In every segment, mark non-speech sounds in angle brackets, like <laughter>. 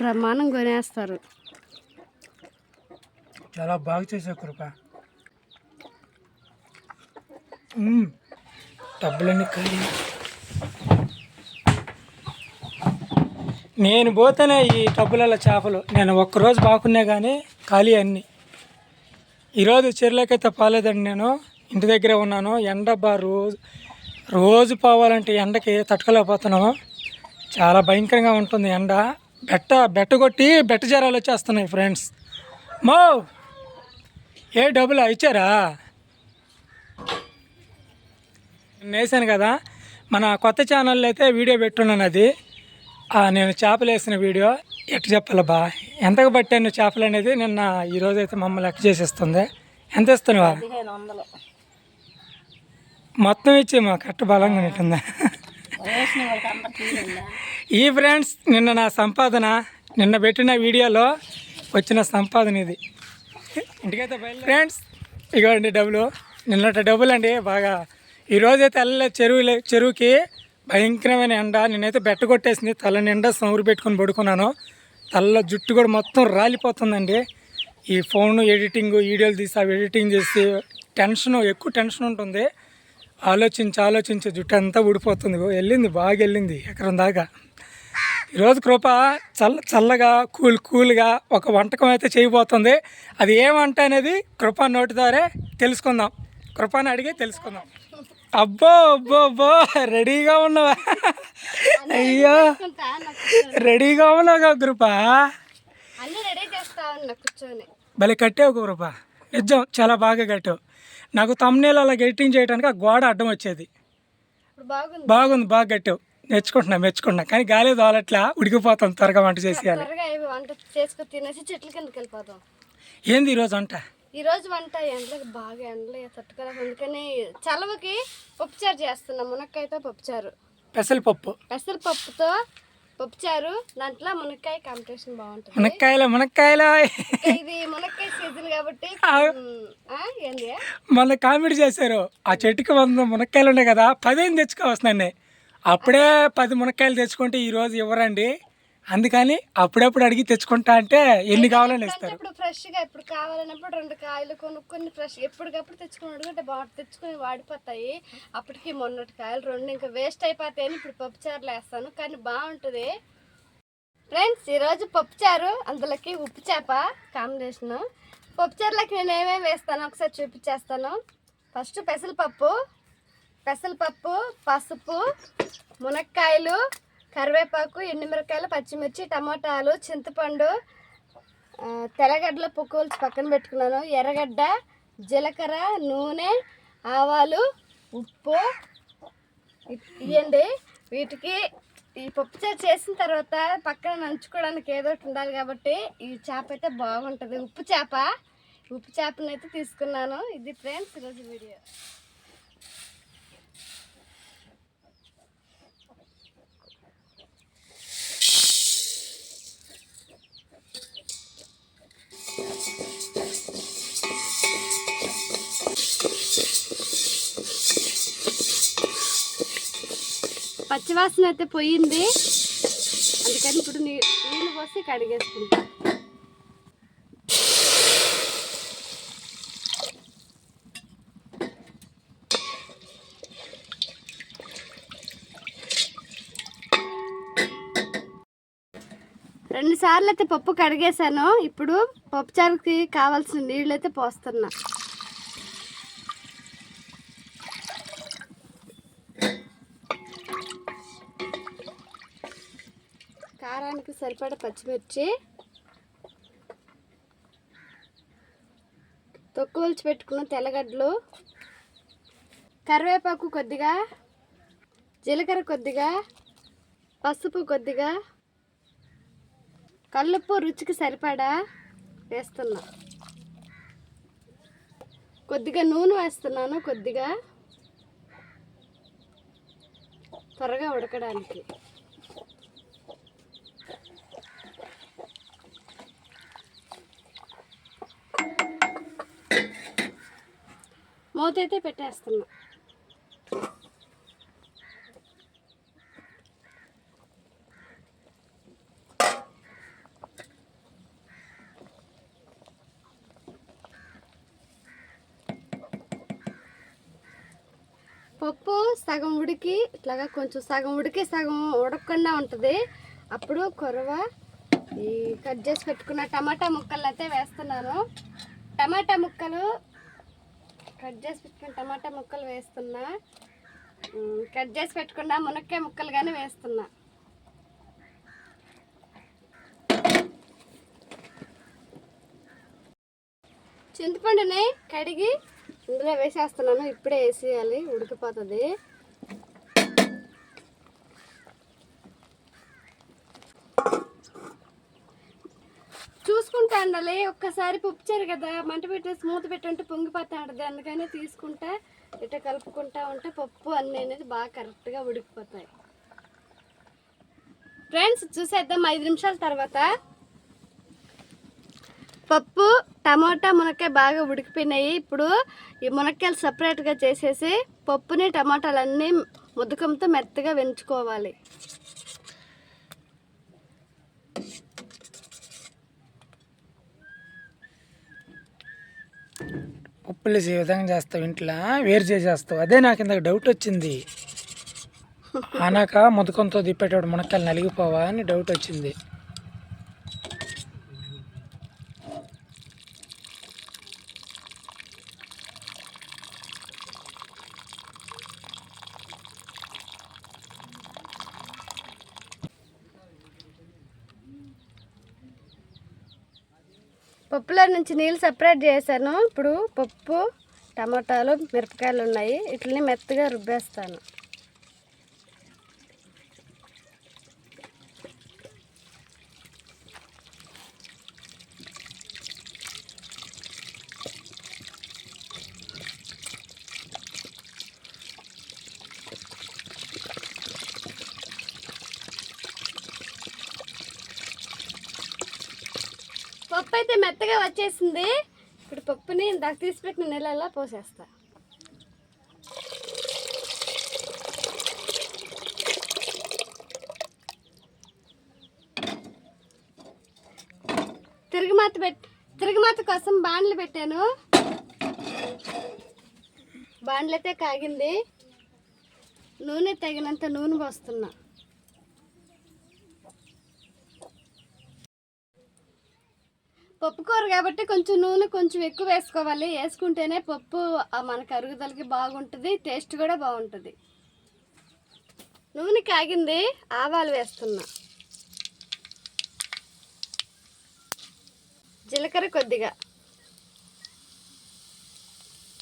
ప్రమాణం కొనేస్తారు. చాలా బాగా చేసావు కృప. డబ్బులన్నీ ఖాళీ నేను పోతేనే ఈ టబ్బులలో చేపలు. నేను ఒక్కరోజు బాగున్నా కానీ ఖాళీ అన్నీ. ఈరోజు చెరువులకైతే పాలేదండి నేను. ఇంటి దగ్గరే ఉన్నాను. ఎండ బా రోజు రోజు పోవాలంటే ఎండకి తట్టుకోలేకపోతున్నాము. చాలా భయంకరంగా ఉంటుంది ఎండ. బెట్ట బెట్ట కొట్టి బెట్ట జరాలు వచ్చేస్తున్నాయి ఫ్రెండ్స్. మో! ఏ డబ్బులు ఇచ్చారా? నేను వేసాను కదా మన కొత్త ఛానల్లో అయితే వీడియో పెట్టున్నాను అది. నేను చేపలు వేసిన వీడియో. ఎట్టు చెప్పాలి బా? ఎంతకు పట్టాను చేపలు అనేది నిన్న ఈరోజు అయితే మమ్మల్ని లెక్క చేసేస్తుంది. ఎంత ఇస్తున్నావా? మొత్తం ఇచ్చి మా కట్ట బలంగా ఉంటుందా? ఈ ఫ్రెండ్స్ నిన్న నా సంపాదన నిన్న పెట్టిన వీడియోలో వచ్చిన సంపాదన ఇది. ఇంటికైతే ఫ్రెండ్స్ ఇగోండి డబ్బులు. నిన్నటి డబ్బులు అండి బాగా ఈరోజైతే అయితే చెరువు చెరువుకి భయంకరమైన ఎండ. నేనైతే బెట్ట కొట్టేసింది. తల నిండా సౌరు పెట్టుకొని పడుకున్నాను. తల్ల జుట్టు కూడా మొత్తం రాలిపోతుందండి. ఈ ఫోన్ ఎడిటింగ్ వీడియోలు తీసి అవి ఎడిటింగ్ చేసి టెన్షన్ ఎక్కువ టెన్షన్ ఉంటుంది. ఆలోచించి ఆలోచించి జుట్టు అంతా ఊడిపోతుంది. వెళ్ళింది బాగా వెళ్ళింది ఎకరం దాకా. ఈరోజు కృప చల్ల చల్లగా కూల్ కూల్గా ఒక వంటకం అయితే చేయబోతుంది. అది ఏ వంట అనేది కృప నోటి ద్వారా తెలుసుకుందాం. కృపని అడిగి తెలుసుకుందాం. అబ్బో అబ్బో అబ్బో రెడీగా ఉన్నావా? అయ్యో రెడీగా ఉన్నావుగా కృప? భలే కట్టావు కృప. నిజం చాలా బాగా కట్టావు. నాకు తమ్నేల్ అలా ఎడిటింగ్ చేయడానికి ఆ గోడ అడ్డం వచ్చేది. బాగుంది. బాగుంది బాగా కట్టావు మెచ్చుకుంటున్నా మెచ్చుకుంటున్నా. కానీ గాలి తోలట్లా ఉడికిపోతాం త్వరగా వంట చేసేయాలి వంట చేసుకొని తినేసి చెట్ల కిందకి వెళ్ళిపోతాం. ఏంది ఈరోజు వంట? ఈ రోజు వంట ఎండలకు బాగా ఎండలు తట్టుకోలేక అందుకని చలవకి పప్పుచారు చేస్తున్నాం. మునక్కాయతో పప్పుచారు. పెసరపప్పు. పెసరపప్పుతో పప్పుచారు. దాంట్లో మునక్కాయ కాంపిటీషన్ బాగుంటుంది. మునక్కాయల మునక్కాయల. ఇది మునక్కాయ కాబట్టి మొన్న కామెడీ చేశారు. ఆ చెట్టుకి వంద మునక్కాయలు ఉన్నాయి కదా పదిహేను తెచ్చుకోవస్తున్నాయి అప్పుడే పది మునక్కాయలు తెచ్చుకుంటే ఈరోజు ఇవ్వరండి. అందుకని అప్పుడప్పుడు అడిగి తెచ్చుకుంటా అంటే ఎన్ని కావాలని ఇస్తారు? ఇప్పుడు ఫ్రెష్గా ఎప్పుడు కావాలన్నప్పుడు రెండు కాయలు కొనుక్కొని ఫ్రెష్ ఎప్పటికప్పుడు తెచ్చుకుని అడుగుంటే బాగా తెచ్చుకొని వాడిపోతాయి. అప్పటికి మొన్నటి కాయలు రెండు ఇంకా వేస్ట్ అయిపోతాయని ఇప్పుడు పప్పుచారులు వేస్తాను కానీ బాగుంటుంది. ఫ్రెండ్స్ ఈరోజు పప్పుచారు అందులోకి ఉప్పు చేప కాంబినేషన్. పప్పుచారులకి నేను ఏమేమి వేస్తాను ఒకసారి చూపించేస్తాను. ఫస్ట్ పెసరపప్పు పెసరపప్పు పసుపు మునక్కాయలు కరివేపాకు ఎండుమిరకాయలు పచ్చిమిర్చి టమాటాలు చింతపండు తెల్లగడ్డల పుక్కులు పక్కన పెట్టుకున్నాను. ఎర్రగడ్డ జీలకర్ర నూనె ఆవాలు ఉప్పు ఇవ్వండి వీటికి ఈ పప్పుచారు చేసిన తర్వాత పక్కన నంచుకోవడానికి ఏదో ఒకటి ఉండాలి కాబట్టి ఈ చేప అయితే బాగుంటుంది. ఉప్పు చేప ఉప్పు చేపను అయితే తీసుకున్నాను. ఇది ఫ్రెండ్స్ ఈరోజు వీడియో. పచ్చివాసన అయితే పోయింది. అందుకని ఇప్పుడు నీళ్ళు పోసి కడిగేసుకుంటాను రెండు సార్లు అయితే పప్పు కడిగేసాను ఇప్పుడు పప్పుచారుకి కావాల్సిన నీళ్ళు అయితే పోస్తున్నా. కారానికి సరిపడ పచ్చిమిర్చి. తొక్కువలిచి పెట్టుకున్న తెల్లగడ్డలు. కరివేపాకు కొద్దిగా. జీలకర్ర కొద్దిగా. పసుపు కొద్దిగా. కల్లుప్పు రుచికి సరిపడా? వేస్తున్నా. కొద్దిగా నూనె వేస్తున్నాను కొద్దిగా. త్వరగా ఉడకడానికి. మూత అయితే పెట్టేస్తున్నా పప్పు సగం ఉడికి ఇట్లాగా కొంచెం సగం ఉడికి సగం ఉడకకుండా ఉంటుంది. అప్పుడు కొరవ ఈ కట్ చేసి పెట్టుకున్న టమాటా ముక్కలు అయితే వేస్తున్నాను. టమాటా ముక్కలు కట్ చేసి పెట్టుకున్న టమాటా ముక్కలు వేస్తున్నా. కట్ చేసి పెట్టుకున్న మునక్కాయ ముక్కలు కానీ వేస్తున్నా. చింతపండుని కడిగి ఇందులో వేసేస్తున్నాను ఇప్పుడే వేసేయాలి ఉడికిపోతుంది. చూసుకుంటా ఉండాలి ఒక్కసారి పుప్పుచారు కదా మంట పెట్టి స్మూత్ పెట్టుంటే పొంగిపోతా ఉంటుంది అందుకని తీసుకుంటా ఇట్లా కలుపుకుంటా ఉంటే పప్పు అన్నీ అనేది బాగా కరెక్ట్గా ఉడికిపోతాయి. ఫ్రెండ్స్ చూసేద్దాం ఐదు నిమిషాల తర్వాత. పప్పు టమాటా మునక్కాయ బాగా ఉడికిపోయినాయి. ఇప్పుడు ఈ మునక్కాయలు సపరేట్గా చేసేసి పప్పుని టమాటాలన్నీ ముద్దకంతో మెత్తగా వెంచుకోవాలి పప్పులు ఈ విధంగా చేస్తావు ఇంట్లో. వేరు చేసేస్తావు. అదే నాకు ఇందాక డౌట్ వచ్చింది. <laughs> ఆనాక ముదకంతో తిప్పేటప్పుడు మునక్కాయలు నలిగిపోవా అని డౌట్ వచ్చింది పప్పులో నుంచి నీళ్ళు సపరేట్ చేశాను. ఇప్పుడు పప్పు టమాటాలు మిరపకాయలు ఉన్నాయి. వీటిని మెత్తగా రుబ్బేస్తాను. పప్పు అయితే మెత్తగా వచ్చేసింది. ఇప్పుడు పప్పుని ఇందాక తీసి పెట్టిన నీళ్ళల్లో పోసేస్తా. తిరుగుమాత పెట్ తిరుగుమాత కోసం బాండ్లు పెట్టాను. బాండ్లు అయితే కాగింది. నూనె తగినంత నూనె పోస్తున్నా. పప్పు కూర కాబట్టి కొంచెం నూనె కొంచెం ఎక్కువ వేసుకోవాలి. వేసుకుంటేనే పప్పు మన మనకు అరుగుదలకి బాగుంటుంది టేస్ట్ కూడా బాగుంటుంది. నూనె కాగింది ఆవాలు వేస్తున్నా. జీలకర్ర కొద్దిగా.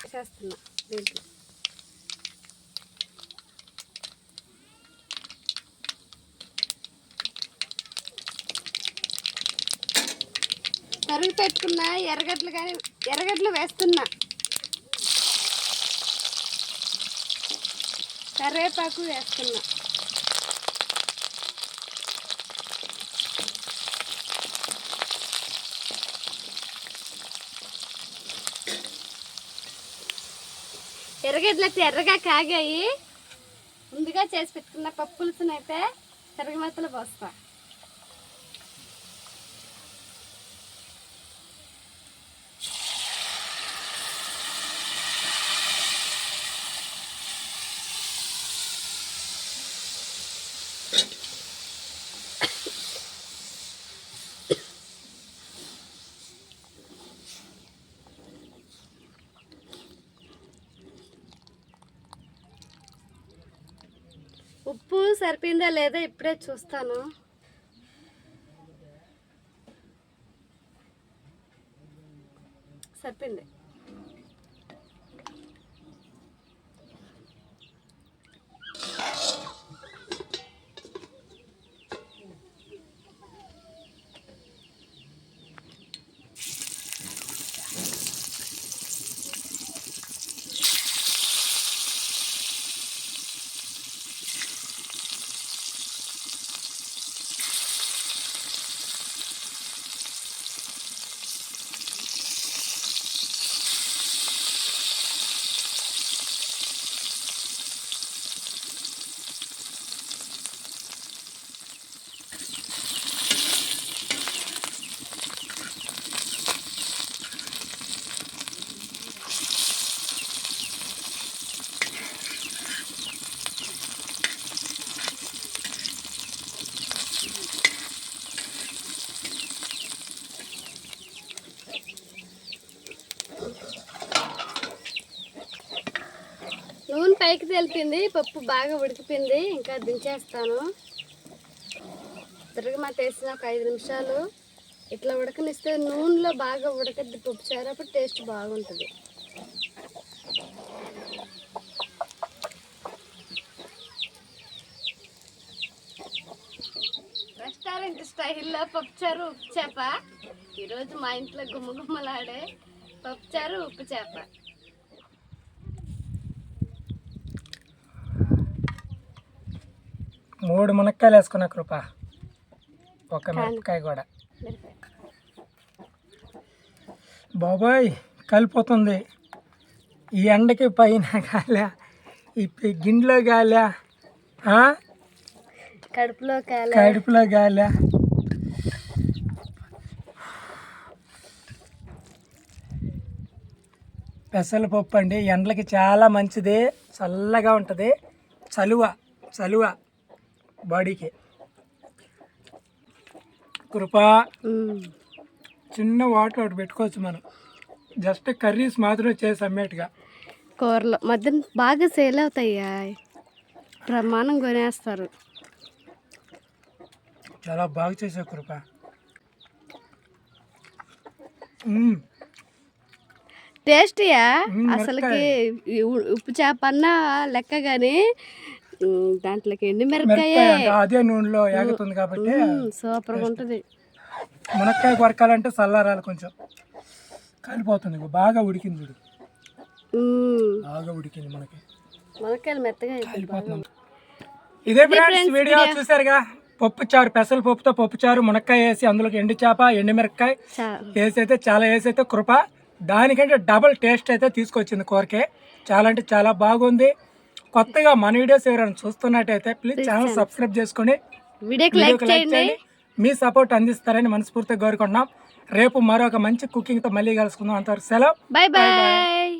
వేసేస్తున్నా దీంట్లో. తరుగు పెట్టుకున్న ఎర్రగడ్డలు కానీ ఎర్రగడ్డలు వేస్తున్నా. కరివేపాకు వేస్తున్నా. ఎర్రగడ్డలు అయితే ఎర్రగా కాగాయి. ముందుగా చేసి పెట్టుకున్న పప్పులుసునైతే తిరగమతలు పోస్తాను ఉప్పు సరిపోయిందా లేదా ఇప్పుడే చూస్తాను. సరిపోయింది. పైకి తెలిపింది పప్పు బాగా ఉడికిపోయింది ఇంకా దించేస్తాను. తిరగమాత వేసిన ఒక ఐదు నిమిషాలు. ఇట్లా ఉడకనిస్తే నూనెలో బాగా ఉడకద్ది పప్పు చారు అప్పుడు టేస్ట్ బాగుంటుంది. రెస్టారెంట్ స్టైల్లో పప్పుచారు ఉప్పు చేప. ఈరోజు మా ఇంట్లో గుమ్మగుమ్మలాడే పప్పుచారు ఉప్పు చేప. మూడు మునక్కాయలు వేసుకున్న కృప. ఒక మిరపకాయ కూడా. బాబాయ్ కలిపోతుంది. ఈ ఎండకి పైన గాలే ఈ గిన్నెలో గాలే? కడుపులో కాల కడుపులో గాలే పెసరపప్పు అండి ఎండలకి చాలా మంచిది చల్లగా ఉంటుంది. చలువ చలువ. బాడీకి. కృప. చిన్న వాటర్ ఒకటి పెట్టుకోవచ్చు మనం. జస్ట్ కర్రీస్ మాత్రం చేసి అమ్మేట్టుగా. కూరలు మధ్య బాగా సేల్ అవుతాయ్యా ప్రమాణం కొనేస్తారు. చాలా బాగా చేసావు కృప. టేస్టీయా? అసలుకి ఉప్పు చేప అన్నా లెక్క కానీ దాంట్లోకి ఎండు మిరపకాయ. అదే నూనెలో ఏగుతుంది కాబట్టి సూపర్గా ఉంటుంది. మునక్కాయ కొరకాలంటే చల్లారాలి కొంచెం. కాలిపోతుంది బాగా ఉడికింది చూడు. బాగా ఉడికింది మనకి మునక్కాయలు మెత్తగా అయిపోయి కాలిపోతున్నాం ఇదే ఫ్రెండ్స్ వీడియో చూసారుగా? పప్పు చారు పెసల పప్పుతో పప్పు చారు మునక్కాయ వేసి అందులోకి ఎండు చేప ఎండు మిరపకాయ వేసి అయితే చాలా వేసి అయితే కృప. దానికంటే డబల్ టేస్ట్ అయితే తీసుకొచ్చింది కూరకే. చాలా అంటే చాలా బాగుంది. కొత్తగా మన వీడియోస్ ఎవరైనా చూస్తున్నట్టయితే ప్లీజ్ ఛానల్ సబ్స్క్రైబ్ చేసుకొని వీడియోకి లైక్ చేయండి. మీ సపోర్ట్ అందిస్తారని మనస్ఫూర్తిగా కోరుకుంటున్నాం. రేపు మరొక మంచి కుకింగ్తో మళ్ళీ కలుసుకుందాం అంతవరకు సెలవు. Bye bye